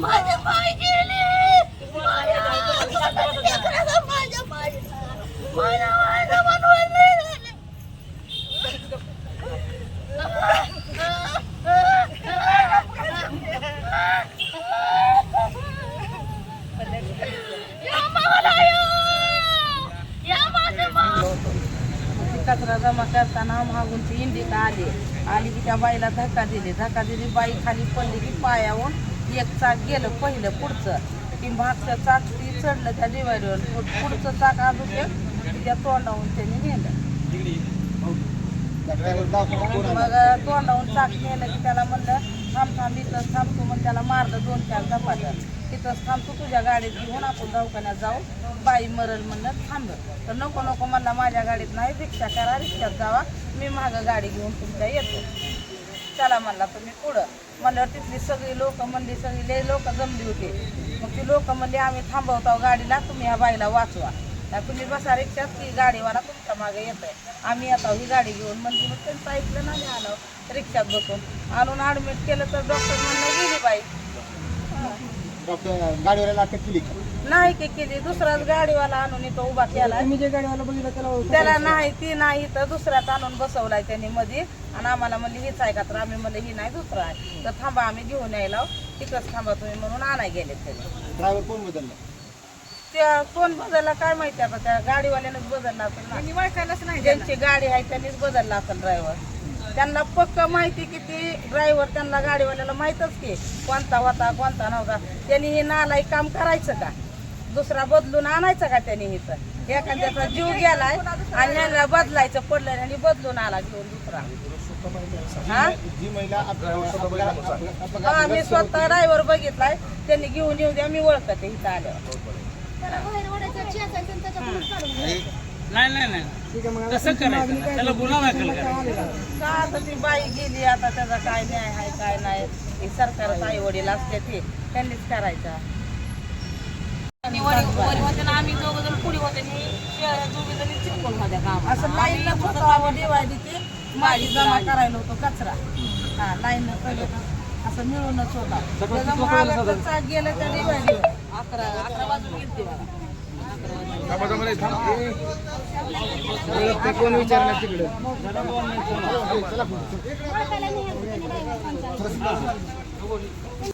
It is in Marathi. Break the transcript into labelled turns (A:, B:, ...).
A: माझे पाय गेले
B: कचरा जमा करताना मागूनची इंडिका आली. आली की त्या बाईला धक्का दिली. धक्का दिली बाई खाली पडली की पायावर एक चाक गेलं पहिलं पुढचं. की मागचं चाक ती चढलं त्या डिवायडवर पुढचं चाक अजून एक तिच्या तोंडावून त्यांनी नेलं. मग तोंडावून चाक नेलं की त्याला म्हणलं थांब थांब इथंच थांबतो मग त्याला मारलं दोन चार झपाटं तिथंच थांबतो तुझ्या गाडीत घेऊन आपण दवाखान्यात जाऊ. बाई मरल म्हणलं थांब. तर नको नको म्हणला माझ्या गाडीत नाही रिक्षा करा रिक्षात जावा. मी मागं गाडी घेऊन तुमच्या येतो. चला म्हणला तुम्ही पुढं. म्हणल्यावर तिथली सगळी लोक म्हणली सगळी लय लोक जमली होती. मग ती लोक म्हणली आम्ही थांबवतो गाडीला तुम्ही ह्या बाईला वाचवा. तुम्ही बसा रिक्षात की गाडीवाला तुमच्या मागे येत आहे आम्ही येतो ही गाडी घेऊन म्हणजे मग त्यांचं ऐकलं नाही आलं रिक्षात बसून. आणून ॲडमिट केलं तर डॉक्टर म्हणलं गेली बाई.
C: डॉक्टर गाडीवाल्याला अटक केली का?
B: नाही की केली दुसराच गाडीवाला आणून इथं उभा केला
C: तुम्ही जे गाडीवाला बघितलं त्याला
B: त्याला नाही ती नाही तर दुसऱ्यात आणून बसवलाय त्यांनी मध्ये आणि आम्हाला म्हणली हीच आहे का? तर आम्ही म्हणलं ही नाही दुसरा आहे. तर थांबा आम्ही घेऊन यायला. तिकडच थांबा तुम्ही म्हणून आणाय गेले त्याने.
C: ड्रायव्हर कोण बदलला?
B: त्या कोण बदलला काय माहिती आता त्या गाडीवाल्यानंच बदलला असेल ना. ज्यांची गाडी आहे त्यांनीच बदलला असेल ड्रायव्हर त्यांना पक्क माहिती की ती ड्रायव्हर त्यांना गाडीवाल्याला माहीतच की कोणता होता कोणता नव्हता. त्यांनी हे नालाय काम करायचं का? दुसरा बदलून आणायचं का त्यांनी हिचं एखाद्याचा जीव गेलाय आणि ह्याला बदलायचं पडलं आणि बदलून आला घेऊन दुसरा. हा?
C: जी महिला
B: हा मी स्वतः ड्रायव्हर बघितलाय. त्यांनी घेऊन येऊ द्या मी ओळखते इथं आल्यावर.
D: नाही नाही नाही. कसं करायचं त्याला गुन्हा दाखल करायचा.
B: का आता ती बाई गेली? आता त्याचा काय न्याय आहे काय नाही? हे सरकारच आई वडील असते ते त्यांनीच करायचा. आणि वरी- वरी होते ना आम्ही दोघं जण पुढे होते आणि हे दोघे जणी चिपकून होत्या कामाला. असं लाईन दिवाळी ते माडी जमा करायला होतो कचरा. हा लाईन असं मिळूनच होता. त्याचा गेलं त्या दिवाळीवर अकरा अकरा वाजून गेलते मला
C: कोण विचारणार तिकडे?